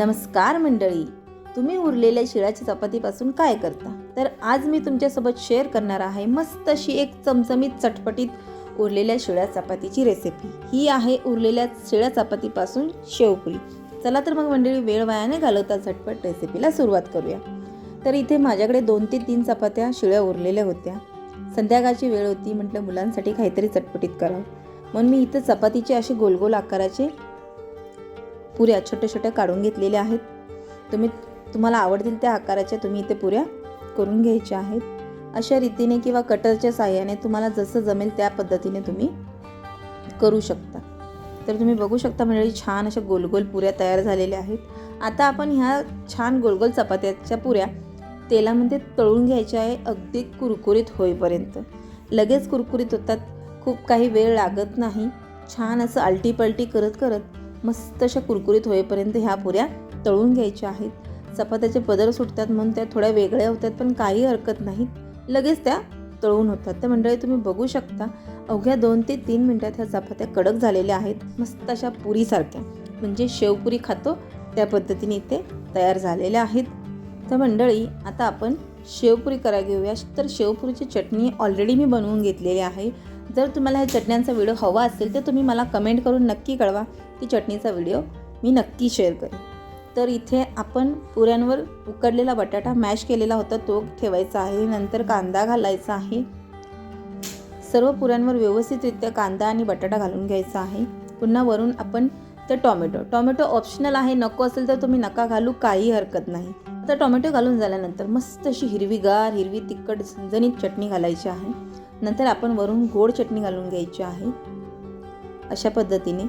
नमस्कार मंडळी. तुम्ही उरलेल्या शिळ्याच्या चपातीपासून काय करता? तर आज मी तुमच्यासोबत शेअर करणार आहे मस्त अशी एक चमचमीत चटपटीत उरलेल्या शिळ्या चपातीची रेसिपी ही आहे उरलेल्या शिळ्या चपातीपासून शेवपुरी. चला तर मग मंडळी वेळ वायाने घालवता झटपट रेसिपीला सुरुवात करूया. तर इथे माझ्याकडे दोन ते तीन चपात्या शिळ्या उरलेल्या होत्या. संध्याकाळची वेळ होती म्हटलं मुलांसाठी काहीतरी चटपटीत करावं. म्हणून मी इथं चपातीचे असे गोलगोल आकाराचे पुऱ्या छोट्या छोट्या काढून घेतलेल्या आहेत. तुम्ही तुम्हाला आवडतील त्या आकाराच्या तुम्ही इथे पुऱ्या करून घ्यायच्या आहेत. अशा रीतीने किंवा कटरच्या साह्याने तुम्हाला जसं जमेल त्या पद्धतीने तुम्ही करू शकता. तर तुम्ही बघू शकता म्हणजे छान अशा गोलगोल पुऱ्या तयार झालेल्या आहेत. आता आपण ह्या छान गोलगोल चपात्याच्या पुऱ्या तेलामध्ये तळून घ्यायच्या आहे. अगदी कुरकुरीत होईपर्यंत. लगेच कुरकुरीत होतात. खूप काही वेळ लागत नाही. छान असं आलटी पलटी करत करत मस्त अशा कुरकुरीत होईपर्यंत ह्या पुऱ्या तळून घ्यायच्या आहेत. चपात्याचे पदर सुटतात म्हणून त्या थोड्या वेगळ्या होतात पण काही हरकत नाही लगेच त्या तळून होतात. तर मंडळी तुम्ही बघू शकता अवघ्या दोन ते तीन मिनटात ह्या चपात्या कडक झालेल्या आहेत. मस्त अशा पुरीसारख्या. म्हणजे शेवपुरी खातो त्या पद्धतीने इथे तयार झालेल्या आहेत. तर मंडळी आता आपण शेवपुरी करा घेऊया. तर शेवपुरीची चटणी ऑलरेडी मी बनवून घेतलेली आहे. जर तुम्हाला ह्या चटण्यांचा व्हिडिओ हवा असेल तर तुम्ही मला कमेंट करून नक्की कळवा की चटणीचा व्हिडिओ मी नक्की शेअर करेन. तर इथे आपण पुऱ्यांवर उकडलेला बटाटा मॅश केलेला होता तो ठेवायचा आहे. नंतर कांदा घालायचा आहे. सर्व पुऱ्यांवर व्यवस्थितरित्या कांदा आणि बटाटा घालून घ्यायचा आहे. पुन्हा वरून आपण तर टॉमॅटो. टॉमॅटो ऑप्शनल आहे नको असेल तर तुम्ही नका घालू काही हरकत नाही. तर टॉमॅटो घालून झाल्यानंतर मस्त अशी हिरवीगार हिरवी तिखट झणझणीत चटणी घालायची आहे. नंतर आपण वरून गोड चटणी घालून घ्यायची आहे. अशा पद्धतीने.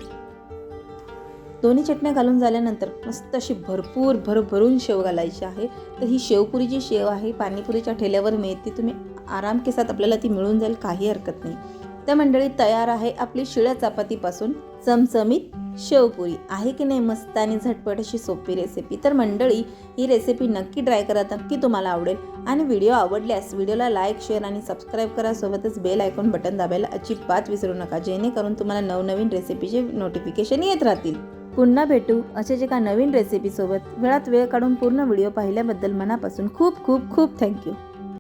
दोन्ही चटण्या घालून झाल्यानंतर मस्त अशी भरपूर भरभरून शेव घालायची आहे. तर ही शेवपुरी जी शेव आहे पाणीपुरीच्या ठेल्यावर मिळते तुम्ही आराम केसात आपल्याला ती मिळून जाईल काही हरकत नाही. त्या मंडळी तयार आहे आपली शिळ्या चपातीपासून चमचमीत शेवपुरी. आहे की नाही मस्त आणि झटपट अशी सोपी रेसिपी तर मंडळी ही रेसिपी नक्की ट्राय करा नक्की तुम्हाला आवडेल. आणि व्हिडिओ आवडल्यास व्हिडिओला लाईक शेअर आणि सबस्क्राईब करा. सोबतच बेल आयकॉन बटन दाबायला अजिबात विसरू नका. जेणेकरून तुम्हाला नवनवीन रेसिपीचे नोटिफिकेशन येत राहतील. पुन्हा भेटू असेच एका नवीन रेसिपीसोबत वेळात वेळ काढून पूर्ण व्हिडिओ पाहिल्याबद्दल मनापासून खूप खूप खूप थँक्यू